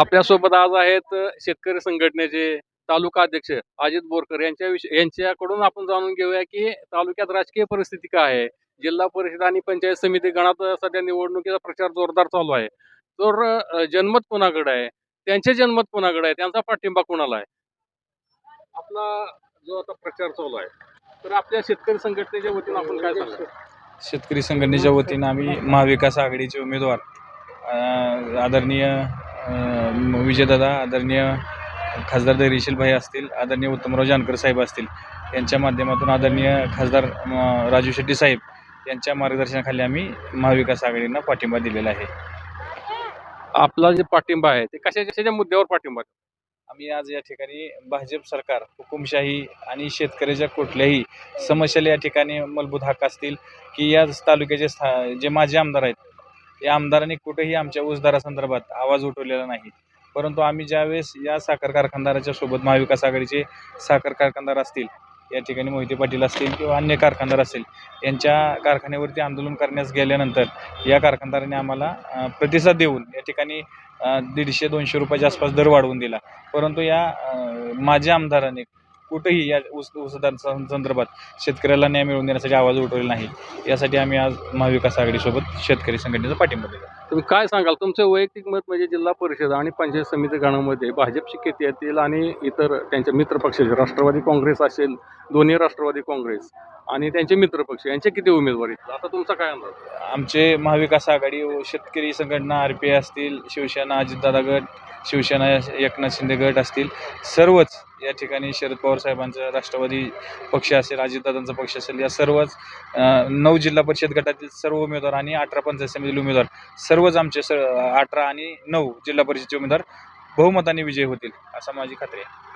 आपल्यासोबत आज आहेत शेतकरी संघटनेचे तालुका अध्यक्ष अजित बोरकर. यांच्या विषयी यांच्याकडून आपण जाणून घेऊया की तालुक्यात राजकीय परिस्थिती काय आहे? जिल्हा परिषद आणि पंचायत समिती गणात सध्या निवडणुकीचा प्रचार जोरदार चालू आहे. तर जनमत कोणाकडे आहे? त्यांचे जनमत कोणाकडे आहे? त्यांचा पाठिंबा कोणाला आहे? आपला जो आता प्रचार चालू आहे तर आपल्या शेतकरी संघटनेच्या वतीनं आपण काय सांगतो शेतकरी संघटनेच्या वतीनं आम्ही महाविकास आघाडीचे उमेदवार आदरणीय विजयदादा आदरणीय खासदार धैर्यशील भाई असतील आदरणीय उत्तमराव जानकर साहेब असतील यांच्या माध्यमातून आदरणीय खासदार राजू शेट्टी साहेब यांच्या मार्गदर्शनाखाली आम्ही महाविकास आघाडींना पाठिंबा दिलेला आहे आपला जे पाठिंबा आहे ते कशा कशाच्या मुद्द्यावर पाठिंबा आहे? आम्ही आज या ठिकाणी भाजप सरकार हुकुमशाही आणि शेतकऱ्याच्या कुठल्याही समस्याला या ठिकाणी मूलभूत हक्क असतील की या तालुक्याचे स्था जे माजी आमदार आहेत या आमदारांनी कुठेही आमच्या ऊसदारासंदर्भात आवाज उठवलेला नाही. परंतु आम्ही ज्यावेळेस या साखर कारखानदाराच्या सोबत महाविकास आघाडीचे साखर कारखानदार असतील या ठिकाणी मोहिते पाटील असतील किंवा अन्य कारखानदार असतील यांच्या कारखान्यावरती आंदोलन करण्यास गेल्यानंतर या कारखानदारांनी आम्हाला प्रतिसाद देऊन या ठिकाणी दीडशे दोनशे रुपयाच्या आसपास दर वाढवून दिला. परंतु या माझ्या आमदाराने कुठेही या ऊस ऊसदार संदर्भात शेतकऱ्याला न्याय मिळवून देण्यासाठी आवाज उठवलेला नाही. यासाठी आम्ही आज महाविकास आघाडीसोबत शेतकरी संघटनेचा पाठिंबा दिला. तुम्ही काय सांगाल? तुमचं वैयक्तिक मत म्हणजे जिल्हा परिषद आणि पंचायत समिती गणामध्ये भाजपची किती येतील आणि इतर त्यांच्या मित्रपक्षाचे राष्ट्रवादी काँग्रेस असेल दोन्ही राष्ट्रवादी काँग्रेस आणि त्यांचे मित्रपक्ष यांचे किती उमेदवार आहेत? आता तुमचा काय अंदाज? आमचे महाविकास आघाडी व शेतकरी संघटना आर पी असतील शिवसेना अजितदादा गट शिवसेना एकनाथ शिंदे गट असतील सर्वच या ठिकाणी शरद पवार साहेबांचा राष्ट्रवादी पक्ष असेल अजितदादांचा पक्ष असेल या सर्वच नऊ जिल्हा परिषद गटातील सर्व उमेदवार आणि अठरा पंचायत समितीतील उमेदवार सर्वच आमचे स अठरा आणि नऊ जिल्हा परिषदचे उमेदवार बहुमताने विजयी होतील असा माझी खात्री आहे.